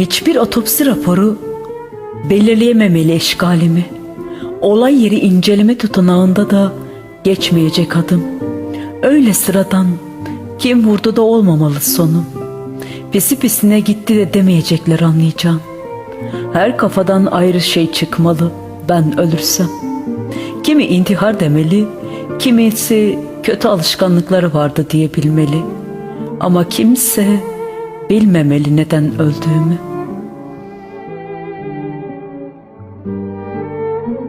Hiçbir otopsi raporu belirleyememeli eşkalimi. Olay yeri inceleme tutanağında da geçmeyecek adım. Öyle sıradan kim vurdu da olmamalı sonum. Pisi pisine gitti de demeyecekler anlayacağım. Her kafadan ayrı şey çıkmalı ben ölürsem. Kimi intihar demeli, kimisi kötü alışkanlıkları vardı diye bilmeli. Ama kimse bilmemeli neden öldüğümü.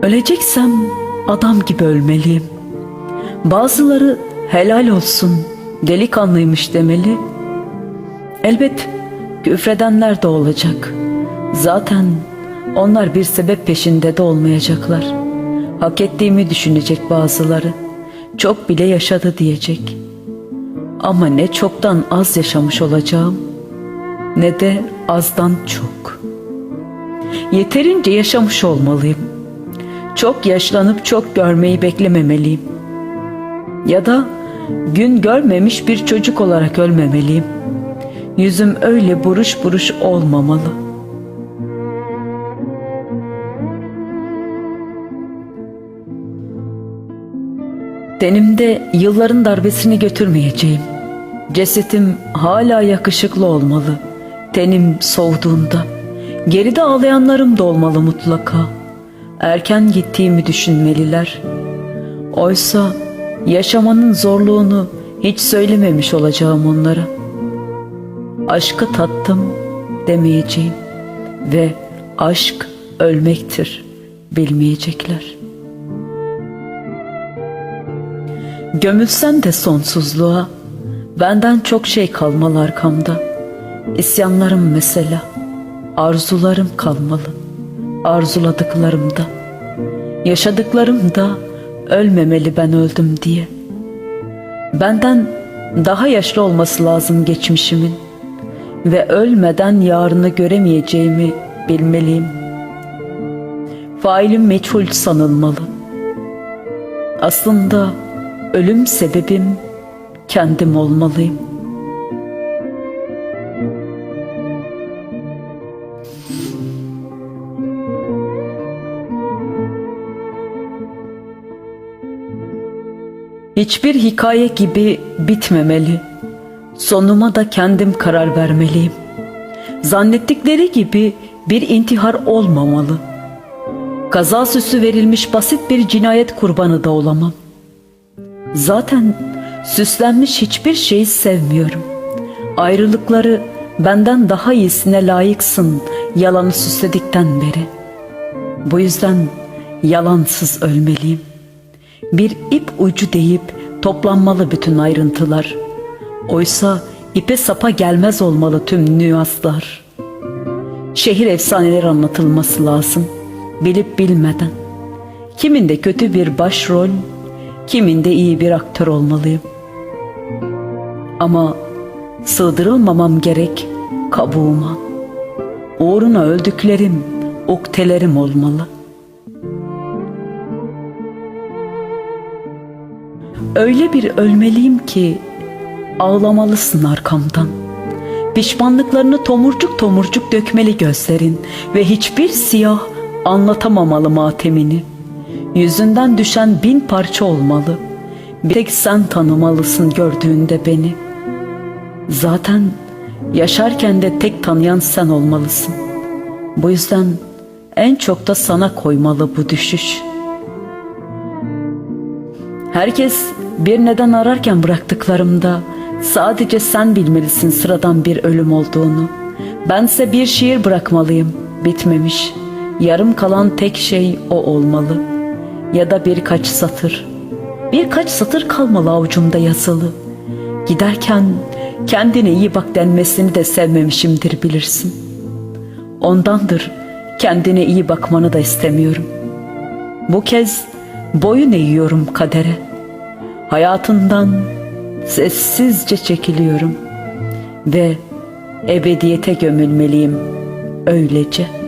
Öleceksem adam gibi ölmeliyim. Bazıları helal olsun delikanlıymış demeli. Elbet küfredenler de olacak. Zaten onlar bir sebep peşinde de olmayacaklar. Hak ettiğimi düşünecek bazıları. Çok bile yaşadı diyecek. Ama ne çoktan az yaşamış olacağım ne de azdan çok. Yeterince yaşamış olmalıyım. Çok yaşlanıp çok görmeyi beklememeliyim. Ya da gün görmemiş bir çocuk olarak ölmemeliyim. Yüzüm öyle buruş buruş olmamalı. Tenimde yılların darbesini götürmeyeceğim. Cesetim hala yakışıklı olmalı. Tenim soğuduğunda. Geride ağlayanlarım da olmalı mutlaka. Erken gittiğimi düşünmeliler. Oysa yaşamanın zorluğunu hiç söylememiş olacağım onlara. Aşkı tattım demeyeceğim ve aşk ölmektir bilmeyecekler. Gömülsem de sonsuzluğa benden çok şey kalmalı arkamda. İsyanlarım mesela, arzularım kalmalı, arzuladıklarım da. Yaşadıklarım da ölmemeli ben öldüm diye. Benden daha yaşlı olması lazım geçmişimin ve ölmeden yarını göremeyeceğimi bilmeliyim. Failim meçhul sanılmalı. Aslında ölüm sebebim kendim olmalıyım. Hiçbir hikaye gibi bitmemeli. Sonuma da kendim karar vermeliyim. Zannettikleri gibi bir intihar olmamalı. Kaza süsü verilmiş basit bir cinayet kurbanı da olamam. Zaten süslenmiş hiçbir şeyi sevmiyorum. Ayrılıkları benden daha iyisine layıksın yalanı süsledikten beri. Bu yüzden yalansız ölmeliyim. Bir ip ucu deyip toplanmalı bütün ayrıntılar. Oysa ipe sapa gelmez olmalı tüm nüanslar. Şehir efsaneleri anlatılması lazım. Bilip bilmeden. Kiminde kötü bir başrol, kiminde iyi bir aktör olmalıyım. Ama sığdırılmamam gerek kabuğuma. Uğruna öldüklerim, uktelerim olmalı. Öyle bir ölmeliyim ki ağlamalısın arkamdan. Pişmanlıklarını tomurcuk tomurcuk dökmeli gözlerin ve hiçbir siyah anlatamamalı matemini. Yüzünden düşen bin parça olmalı. Bir tek sen tanımalısın gördüğünde beni. Zaten yaşarken de tek tanıyan sen olmalısın. Bu yüzden en çok da sana koymalı bu düşüş. Herkes bir neden ararken bıraktıklarımda sadece sen bilmelisin sıradan bir ölüm olduğunu. Bense bir şiir bırakmalıyım, bitmemiş. Yarım kalan tek şey o olmalı. Ya da birkaç satır. Birkaç satır kalmalı avucumda yazılı. Giderken kendine iyi bak denmesini de sevmemişimdir bilirsin. Ondandır kendine iyi bakmanı da istemiyorum. Bu kez boyun eğiyorum kadere. Hayatından sessizce çekiliyorum ve ebediyete gömülmeliyim öylece.''